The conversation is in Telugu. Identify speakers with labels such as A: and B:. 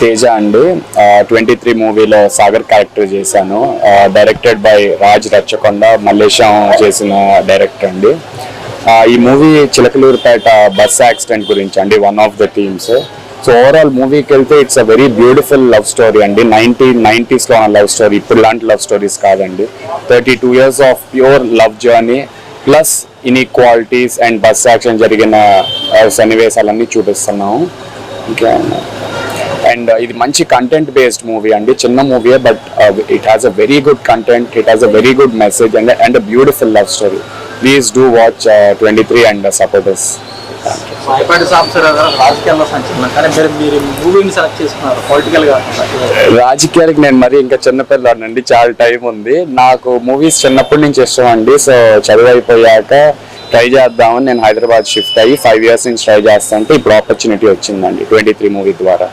A: తేజ అండి ట్వంటీ త్రీ మూవీలో సాగర్ క్యారెక్టర్ చేశాను. డైరెక్టెడ్ బై రాజ్ రచ్చకొండ మల్లేశం చేసిన డైరెక్టర్ అండి. ఈ మూవీ చిలకలూరుపేట బస్ యాక్సిడెంట్ గురించి అండి one of the themes so overall మూవీకి వెళ్తే it's a very beautiful love story అండి. నైన్టీన్ నైంటీస్లో ఉన్న లవ్ స్టోరీ ఇప్పుడు లాంటి లవ్ స్టోరీస్ కాదండి. Thirty two years of pure love journey plus inequalities and bus accident జరిగిన సన్నివేశాలన్నీ చూపిస్తున్నాము. ఇంకా అండ్ ఇది మంచి కంటెంట్ బేస్డ్ మూవీ అండి. చిన్న movie but it has a very good content it has a very good message and and a beautiful love story please do watch twenty three and supporters రాజకీయాలకు నేను మరి ఇంకా చిన్నపిల్లాడినండి చాలా టైం ఉంది. నాకు మూవీస్ చిన్నప్పటి నుంచి ఇష్టం అండి. సో చదువు అయిపోయాక ట్రై చేద్దామని నేను హైదరాబాద్ షిఫ్ట్ అయ్యి ఫైవ్ ఇయర్స్ నుంచి ట్రై చేస్తా అంటే ఇప్పుడు ఆపర్చునిటీ వచ్చిందండి ట్వంటీ త్రీ మూవీ ద్వారా.